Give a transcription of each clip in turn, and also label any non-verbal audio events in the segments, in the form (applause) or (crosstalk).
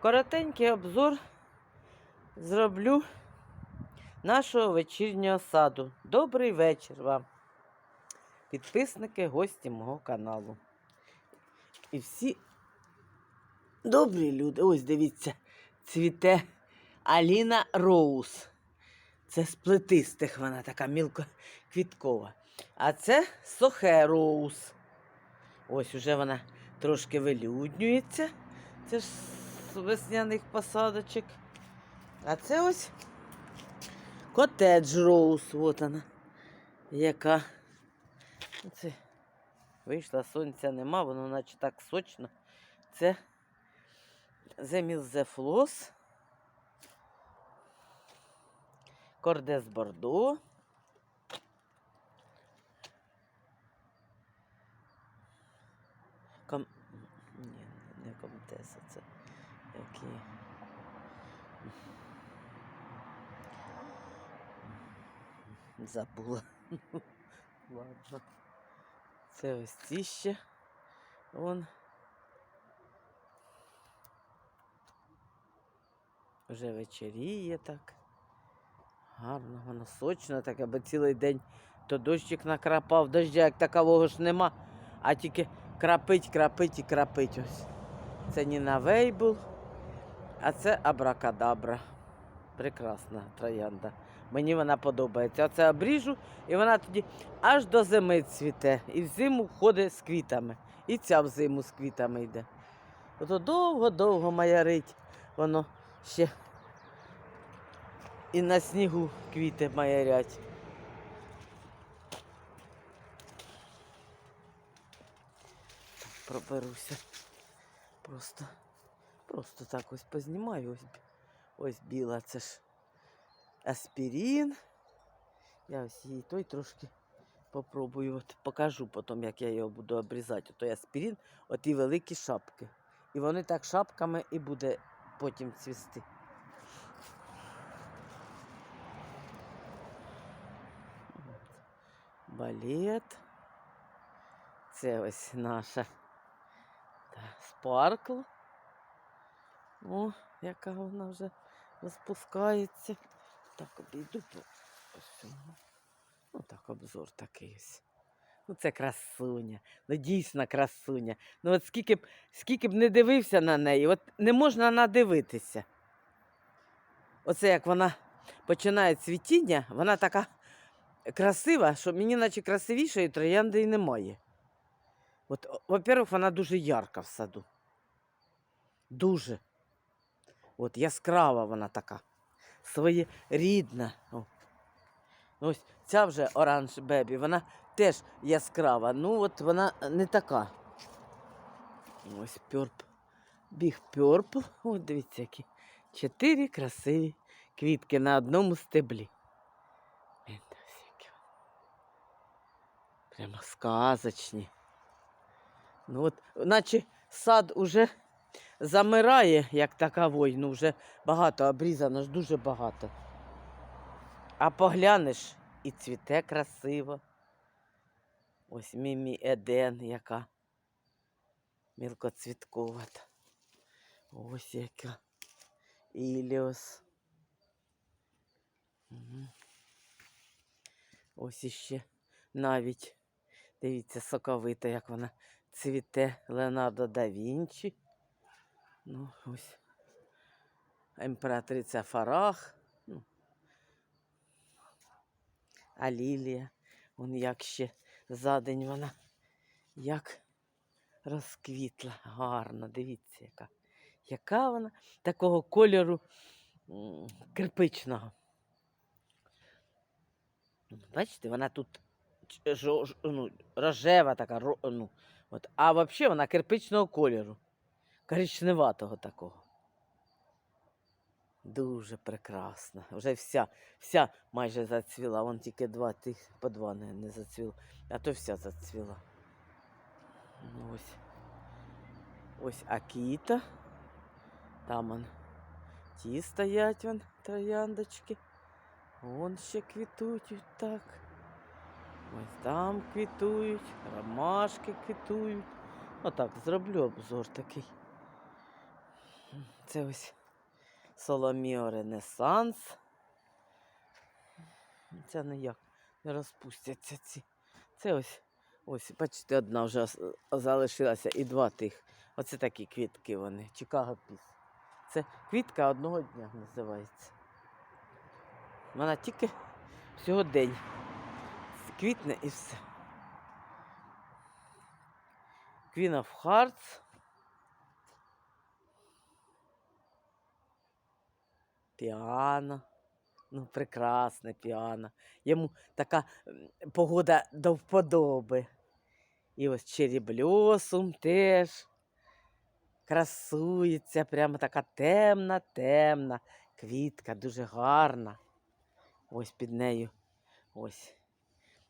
Коротенький обзор зроблю нашого вечірнього саду. Добрий вечір вам, підписники, гості мого каналу. І всі добрі люди. Ось дивіться, цвіте Аліна Роуз. Це з плетистих, вона така мілкоквіткова. А це Сохе Роуз. Ось уже вона трошки вилюднюється. Це ж весняних посадочок. А це ось котедж роуз. От вона. Яка. Це вийшла, сонця нема, воно наче так сочно. Це земілзефлос. Кордес Бордо. Ком... Ні, не комтеса, це які. Забула. Ладно. Це ось ці ще. Вон. Вже вечеріє так. Гарно, воно сочно, так, аби цілий день то дощик накрапав, дождя як такового ж нема, а тільки крапить, крапить і крапить ось. Це Ніна Вейбл, а це Абракадабра. Прекрасна троянда. Мені вона подобається. Оце обріжу, і вона тоді аж до зими цвіте. І в зиму ходить з квітами. І ця в зиму з квітами йде. Ото довго-довго маярить. Воно ще і на снігу квіти маярять. Проберуся. Просто, просто так ось познімаю. Ось, ось біла, це ж аспірин. Я ось її той трошки попробую. От покажу потім, як я його буду обрізати. Той аспірин, оті великі шапки. І вони так шапками і буде потім цвісти. Балет. Це ось наша та, спаркл. О, яка вона вже розпускається. Так, обійду по ось. Ну так, обзор такий ось. Ну, це красуня. Ну, дійсно красуня. Ну, от скільки б, скільки б не дивився на неї, от не можна надивитися. Оце як вона починає цвітіння, вона така красива, що мені наче красивішої троянди і немає. От, во-первых, вона дуже ярка в саду. Дуже. От яскрава вона така. Своєрідна. О. Ось ця вже оранж бебі, вона теж яскрава. Ну, от вона не така. Ось пьорп. Біг пьорпл. От дивіться, які. Чотири красиві квітки на одному стеблі. Прямо сказочні. Ну от, наче сад уже замирає, як таковой, ну вже багато обрізано ж дуже багато. А поглянеш і цвіте красиво. Ось Мімі Еден, яка мілкоцвіткова. Ось яка. Іліос. Мгм. Ось іще навіть. Дивіться, соковита, як вона цвіте Леонардо да Вінчі. Ну, ось. Імператриця Фарах. Ну. А лілія, вон як ще за день вона як розквітла. Гарно, дивіться, яка. Яка вона такого кольору кирпичного. Бачите, вона тут ну, рожева така, ну, от. а взагалі вона кирпичного кольору, коричневатого такого. Дуже прекрасна. Вже вся, вся майже зацвіла. Вон тільки два тих по два не, не зацвіло. А то вся зацвіла. Ну, ось. Ось Акіта. Там он ті стоять вон, трояндочки. Вон ще квітують так. Ось там квітують, ромашки квітують. Отак, зроблю обзор такий. Це ось Соломіо Ренесанс. Це ніяк не розпустяться ці. Це ось, ось, бачите, одна вже залишилася і два тих. Оце такі квітки вони. Чикаго Піс. Це квітка одного дня називається. Вона тільки всього день. Квітне і все. Queen of Hearts. Піано. Ну, прекрасне піано. Йому така погода до вподоби. І ось черібльосум теж красується, прямо така темна, темна квітка, дуже гарна. Ось під нею. Ось.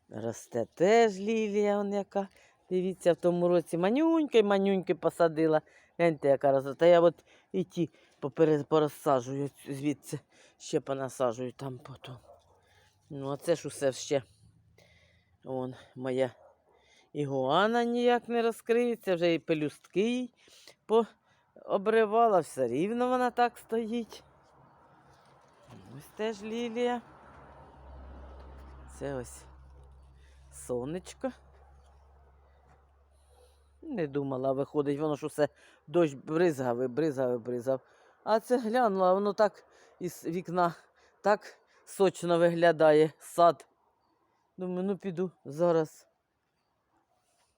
Росте теж лілія, он яка. Дивіться, в тому році манюньки, манюньки посадила. Гляньте, яка роза. Та я от і ті порозсаджую звідси, ще понасаджую там потім. Ну, а це ж усе ще. Вон моя ігуана ніяк не розкриється, вже і пелюстки пообривала, все рівно вона так стоїть. Ось теж лілія. Це ось сонечко. Не думала, виходить, воно ж усе дощ бризгав, і бризгав, і бризгав. А це глянула, воно так із вікна так сочно виглядає сад. Думаю, ну піду зараз.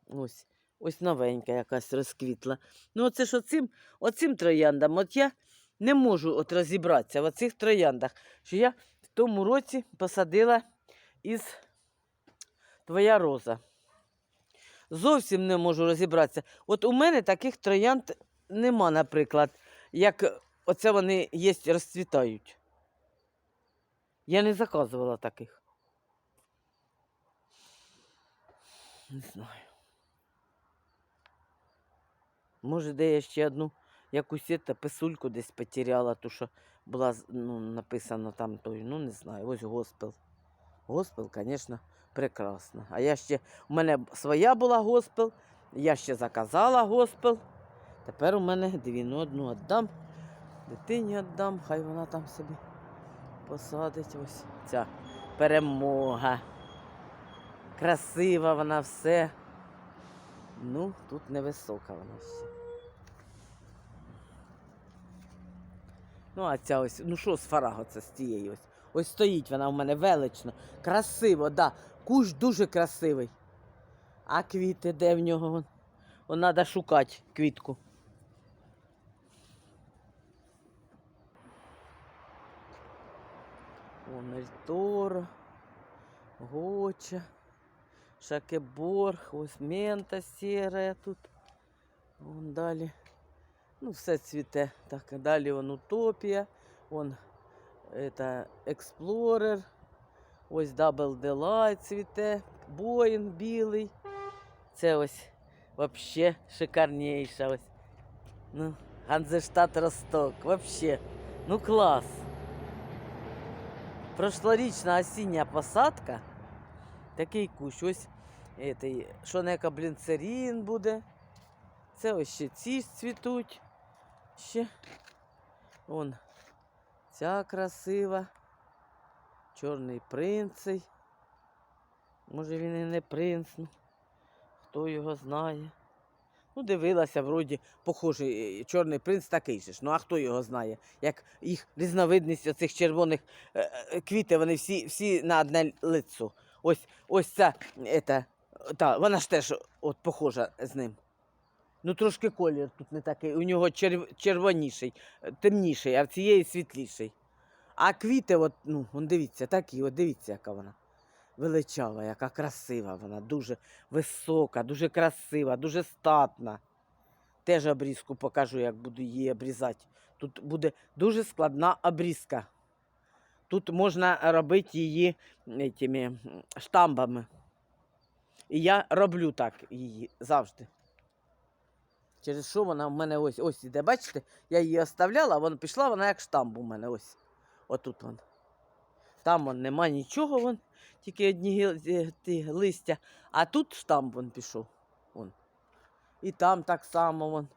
Ось, ось новенька якась розквітла. Ну, оце ж оцим, оцим трояндам, от я не можу от розібратися в оцих трояндах, що я в тому році посадила із твоя роза. Зовсім не можу розібратися. От у мене таких троянд нема, наприклад, як оце вони є, розцвітають. Я не заказувала таких. Не знаю. Може, де я ще одну якусь ета писульку десь потеряла, ту, що була ну, написано там той, ну не знаю, ось госпел. Госпел, звісно, прекрасно. А я ще, у мене своя була госпел, я ще заказала госпел. Тепер у мене дві, ну одну віддам, дитині віддам, хай вона там собі посадить. Ось ця перемога. Красива вона все. Ну, тут невисока вона ще. Ну, а ця ось, ну що з фараго це з тієї ось. Ось стоїть вона у мене велично. Красиво, да. Кущ дуже красивий. А квіти де в нього? Вон, Вон треба шукати квітку. Вон Ельтора, Гоча, Шакеборг, ось мента сіра тут. Вон далі. Ну, все цвіте. Так, далі вон утопія, вон это Explorer, ось Double Delight цвіте, Боїнг білий. Це ось вообще шикарніша ось. Ну, Ганзештат Росток, вообще. Ну клас. Прошлорічна осіння посадка. Такий кущ. Ось этой, шонека блінцерін буде. Це ось ще ці цвітуть. Ще. Вон ця красива. Чорний принц. цей. Може він і не принц. Ну, хто його знає. Ну, дивилася, вроді, похожий е, чорний принц такий же ж. Ну, а хто його знає? Як їх різновидність оцих червоних е, е, вони всі, всі на одне лицо. Ось, ось ця, ета, та, вона ж теж от похожа з ним. Ну, трошки колір тут не такий. У нього черв, червоніший, е, темніший, а в цієї світліший. А квіти, от, ну, дивіться, такі, от дивіться, яка вона. Величава, яка красива вона, дуже висока, дуже красива, дуже статна. Теж обрізку покажу, як буду її обрізати. Тут буде дуже складна обрізка. Тут можна робити її этими штамбами. І я роблю так її завжди. Через що вона в мене ось ось іде. Бачите, я її оставляла, вона пішла, вона як штамп у мене ось. Отут вон. Там вон нема нічого, вон, тільки одні е, листя. А тут штамп вон пішов. Вон. І там так само вон.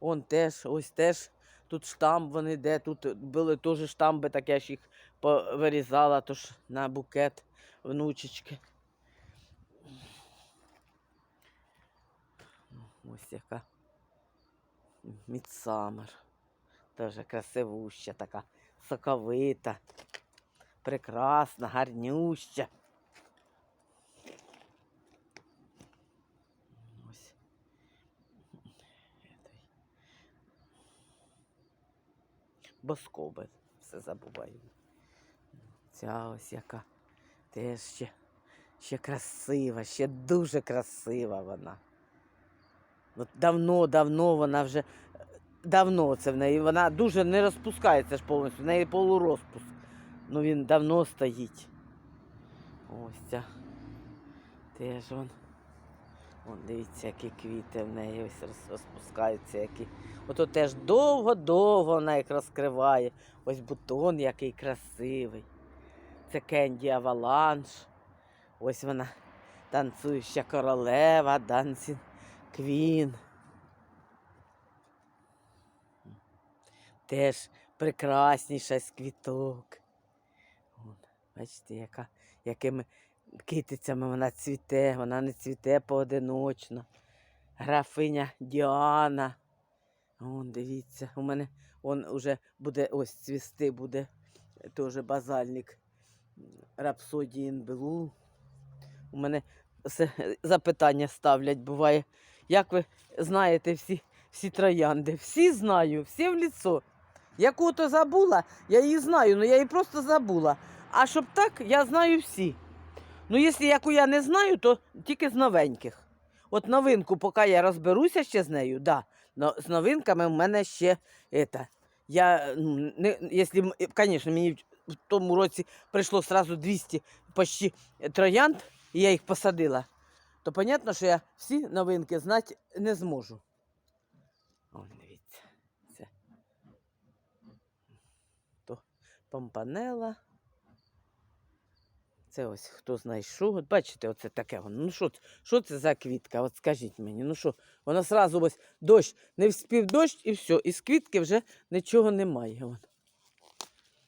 Вон теж, ось теж Тут штамп вони де, тут були теж штамби, так я ж їх повирізала, тож на букет внучечки. Ось яка мідсамер. Теж красивуща, така соковита, прекрасна, гарнюща. Ось. Боскоби, все забуваю. Ця ось яка теж ще, ще красива, ще дуже красива вона. От давно, давно вона вже давно це в неї. Вона дуже не розпускається ж повністю, в неї полурозпуск. Ну він давно стоїть. Ось ця. Теж вон. Вон, дивіться, які квіти в неї ось розпускаються, які. Ото теж довго-довго вона їх розкриває. Ось бутон який красивий. Це Кенді Аваланш. Ось вона танцююча королева, Дансін Квін. Теж прекрасніша з квіток. Бачите, яка, якими китицями вона цвіте, вона не цвіте поодиночно. Графиня Діана. Вон, дивіться, у мене он уже буде ось цвісти, буде теж базальник Рапсодії Блу. У мене все запитання ставлять, буває. Як ви знаєте всі, всі троянди? Всі знаю, всі в ліцо. Яку то забула, я її знаю, але я її просто забула. А щоб так, я знаю всі. Ну, якщо яку я не знаю, то тільки з новеньких. От новинку, поки я розберуся ще з нею, да. Но з новинками в мене ще это, я, ну, не, якщо, звісно, мені в тому році прийшло сразу 200 почти троянд, і я їх посадила, то понятно, що я всі новинки знати не зможу. О, дивіться, то помпанела. Це ось хто знайшов. От бачите, оце таке. Ну що, що це за квітка? От скажіть мені, ну що, воно сразу ось дощ, не вспів дощ і все. І з квітки вже нічого немає. Вон.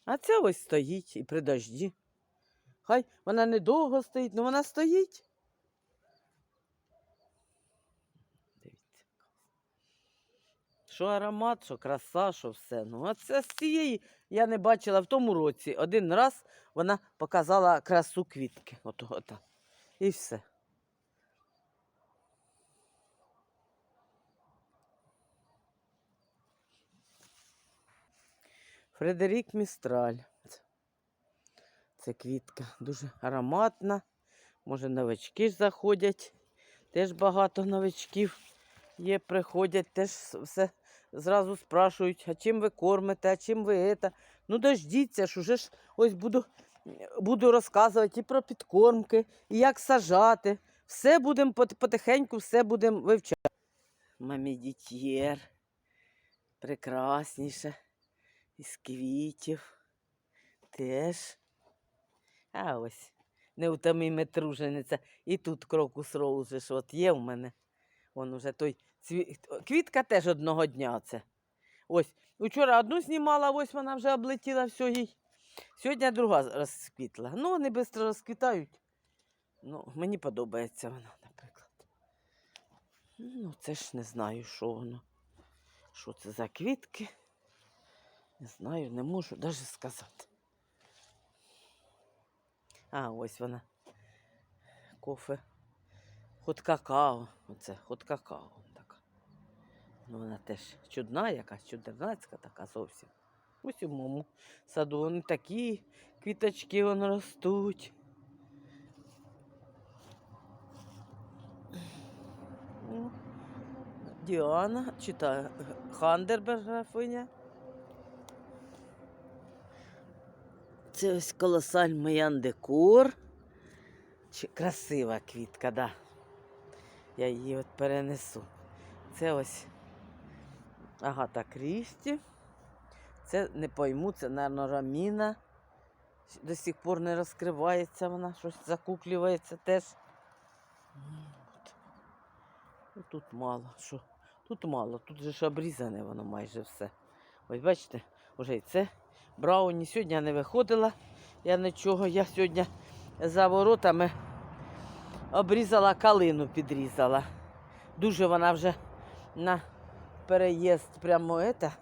А це ось стоїть і при дожді. Хай вона недовго стоїть, але вона стоїть. Дивіться. Що аромат, що краса, що все. Ну, а це з цієї я не бачила в тому році. Один раз вона показала красу квітки. Ото, ота. І все. Фредерік Містраль. Це квітка дуже ароматна. Може, новички ж заходять. Теж багато новичків є, приходять, теж все зразу спрашують, а чим ви кормите, а чим ви це. Ну, дождіться ж, уже ж ось буду, буду розказувати і про підкормки, і як сажати. Все будемо потихеньку, все будемо вивчати. Мамі дітєр. Прекрасніше. Із квітів. Теж. А ось. Неутоміме тружениця. І тут крокус роузиш. От є в мене. Вон уже той цві... Квітка теж одного дня це. Ось. Вчора одну знімала, ось вона вже облетіла все їй. Сьогодні друга розквітла. Ну, вони швидко розквітають. Ну, мені подобається вона, наприклад. Ну, це ж не знаю, що воно. Що це за квітки? Не знаю, не можу навіть сказати. А, ось вона. Кофе. Хот какао. Оце хот какао. Ну, вона теж чудна якась, чудернацька така зовсім. У моєму саду вони такі квіточки вон ростуть. Ну, Діана, читаю, Хандерберг графиня. Це ось колосаль Маян Декор. Красива квітка, да. Я її от перенесу. Це ось Агата Крісті. Це не пойму, це, мабуть, раміна. До сих пор не розкривається вона, щось закуклюється теж. От. Ну, Тут мало. Що? Тут мало, тут же ж обрізане воно майже все. Ось бачите, вже і це. Брауні сьогодні не виходила. Я нічого. Я сьогодні за воротами обрізала калину, підрізала. Дуже вона вже на переїзд прямо ета,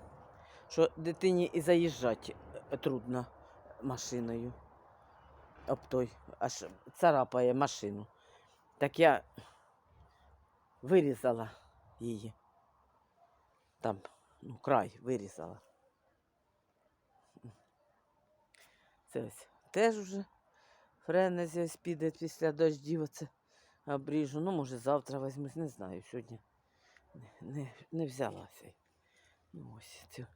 що дитині і заїжджати е, трудно машиною. Об той, аж царапає машину. Так я вирізала її. Там, ну, край вирізала. Це ось теж уже френезі ось піде після дождів. Оце обріжу. Ну, може, завтра візьмусь, не знаю. Сьогодні не, не, взялася. Ну, ось цю.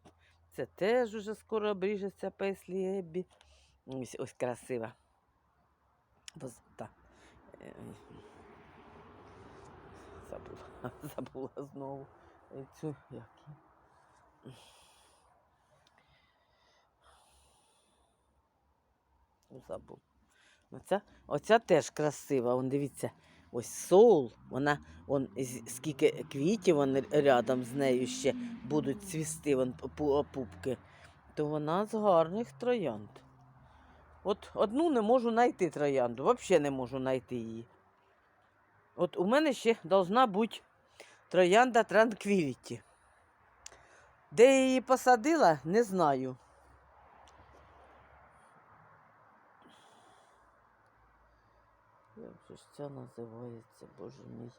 Це теж уже скоро обріжеться песлі Еббі. Ось, ось красива. Та, е, забула, (laughs) забула знову цю як. Забув. Оця, оця теж красива. Вон, дивіться, ось соул, вона, вон, з- скільки квітів вон рядом з нею ще будуть цвісти вон, пу- пупки, то вона з гарних троянд. От одну не можу знайти троянду, взагалі не можу знайти її. От у мене ще должна бути троянда Tranquility. Де я її посадила, не знаю. Ж це називається, боже мій?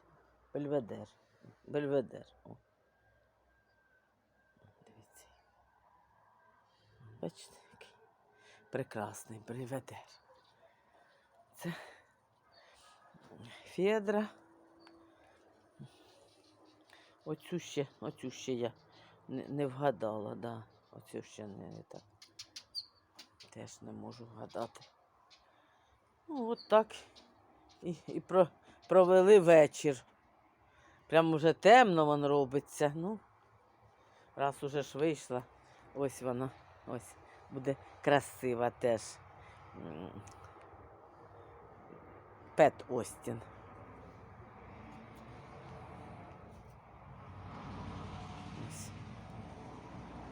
Бельведер. Бельведер. О. Дивіться. Бачите, який прекрасний бельведер. Це Федра. Оцю ще, оцю ще я не, не вгадала, да. Оцю ще не так. Теж не можу вгадати. Ну, от так і, і про, провели вечір. Прямо вже темно воно робиться. Ну, раз уже ж вийшла, ось вона, ось буде красива теж. Пет Остін. Ось.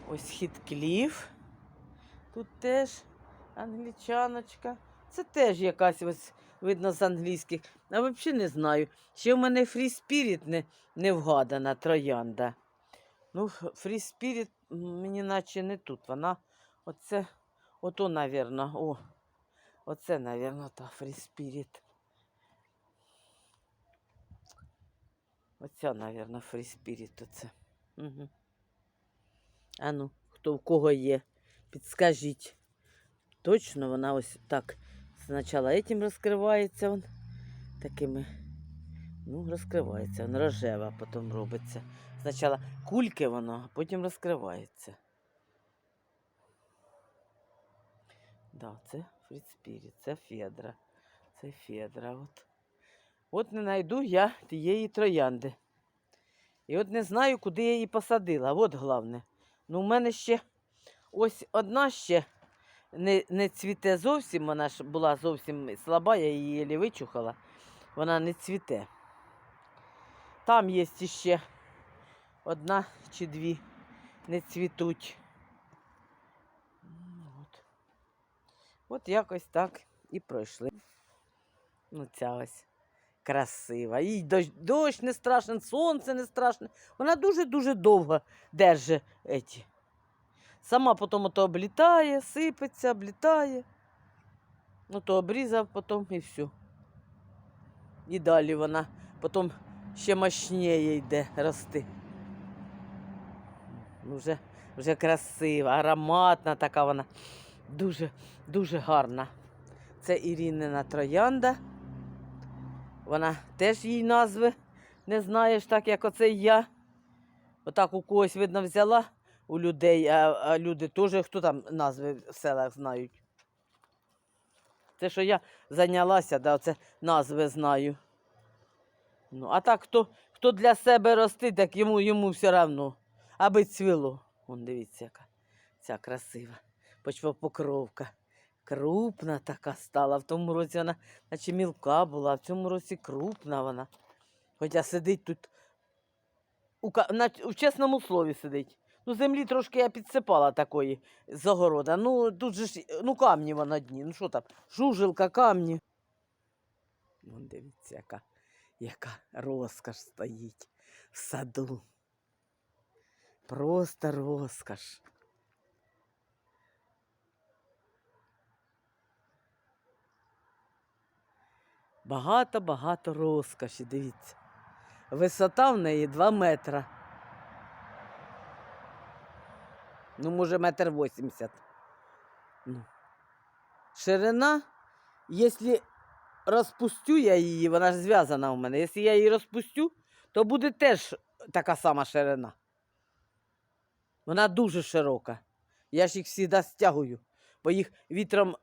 Ось Хіткліф. Тут теж англічаночка. Це теж якась ось, видно, з англійських. А взагалі не знаю. Ще в мене Free Spirit не, не вгадана троянда. Ну, Free Spirit мені наче не тут. Вона оце, ото, навірно, о. Оце, навірно, та Free Spirit. Оця, навірно, Free Spirit оце. Угу. А ну, хто в кого є, підскажіть. Точно вона ось так. Спочатку этим розкривається он такими. Ну, розкривається. Вона рожева потім робиться. Спочатку кульки воно, а потім розкривається. Да, це Фрідспіріт, це Федра. Це Федра. От. от не знайду я тієї троянди. І от не знаю, куди я її посадила. От головне. Ну, у мене ще ось одна ще не, не цвіте зовсім, вона ж була зовсім слаба, я її єлі вичухала. Вона не цвіте. Там є ще одна чи дві не цвітуть. М, От, от якось так і пройшли. Ну, ця ось красива. Їй дощ, дощ не страшен, сонце не страшне. Вона дуже-дуже довго держить. Сама потім ото облітає, сипеться, облітає. Ну, то обрізав потім і все. І далі вона потім ще мощніє йде рости. Вже, вже красива, ароматна така вона. Дуже, дуже гарна. Це Іринина троянда. Вона теж її назви не знаєш, так як оце я. Отак у когось, видно, взяла у людей, а, а люди теж, хто там назви в селах знають. Це, що я зайнялася, да, це назви знаю. Ну, а так, хто, хто для себе ростить, так йому, йому все одно, аби цвіло. Вон дивіться, яка ця красива. Почвопокровка. Крупна така стала. В тому році вона, наче мілка була, а в цьому році крупна вона. Хоча сидить тут, у, на, в чесному слові сидить. Ну, землі трошки я підсипала такої з огорода. Ну, тут же ж, ну, камні вона дні. Ну що там? Жужелка, камні. Вон дивіться, яка, яка розкаш стоїть в саду. Просто розкаш. Багато-багато розкоші, дивіться. Висота в неї 2 метра. Ну, може, метр вісімдесят. Ну. Ширина, якщо розпустю я її, вона ж зв'язана у мене. Якщо я її розпустю, то буде теж така сама ширина. Вона дуже широка. Я ж їх завжди стягую, бо їх вітром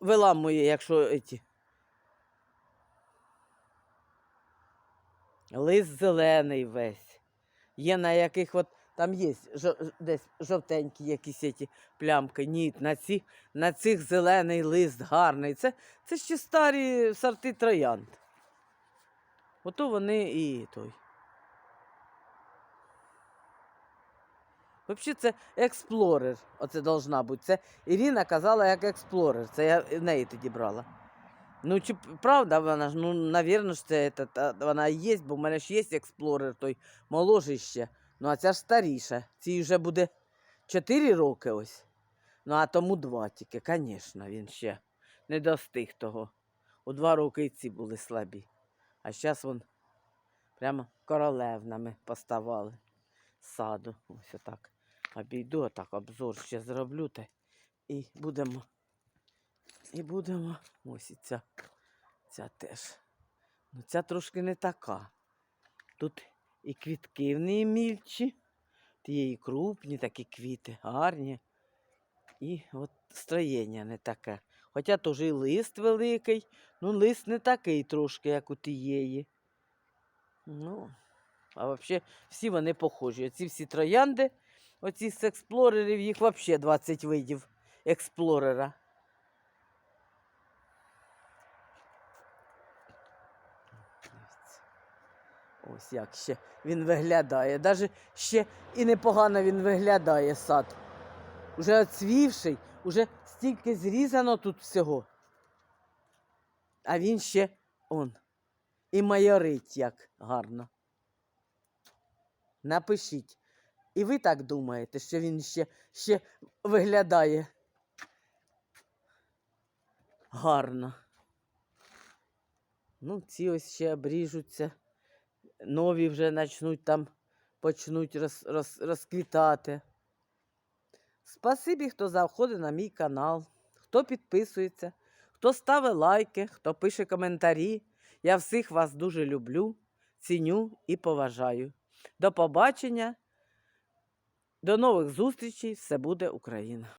виламує, якщо еті. Лист зелений весь. Є на яких от там є десь жовтенькі якісь ці плямки. Ні, на, ці, на цих зелений лист гарний. Це, це ще старі сорти троянд. Ото вони і той. Взагалі, це експлорер. Оце должна бути. Це Ірина казала як експлорер. Це я в неї тоді брала. Ну, чи правда вона ж, ну, навірно ж, це та, та, вона є, бо в мене ж є експлорер, той молодший ще. Ну, а ця ж старіша. Цій вже буде 4 роки ось. Ну, а тому 2 тільки, звісно, він ще не достиг того. У 2 роки і ці були слабі. А зараз вон прямо королевнами поставали саду. Ось отак. Обійду, отак обзор ще зроблю та і будемо. І будемо. Ось і ця. Ця теж. Ну, ця трошки не така. Тут і квітки в неї мільчі, і крупні такі квіти, гарні. І от строєння не таке. Хоча теж і лист великий, ну лист не такий трошки, як у тієї. Ну, а взагалі всі вони похожі. Оці всі троянди, оці з експлорерів, їх взагалі 20 видів експлорера. Ось як ще він виглядає. Даже ще і непогано він виглядає сад. Уже оцвівший, уже стільки зрізано тут всього. А він ще он. І майорить як гарно. Напишіть. І ви так думаєте, що він ще, ще виглядає гарно. Ну, ці ось ще обріжуться. Нові вже почнуть там почнуть роз, роз, розквітати. Спасибі, хто заходить на мій канал, хто підписується, хто ставить лайки, хто пише коментарі. Я всіх вас дуже люблю, ціню і поважаю. До побачення, до нових зустрічей. Все буде Україна!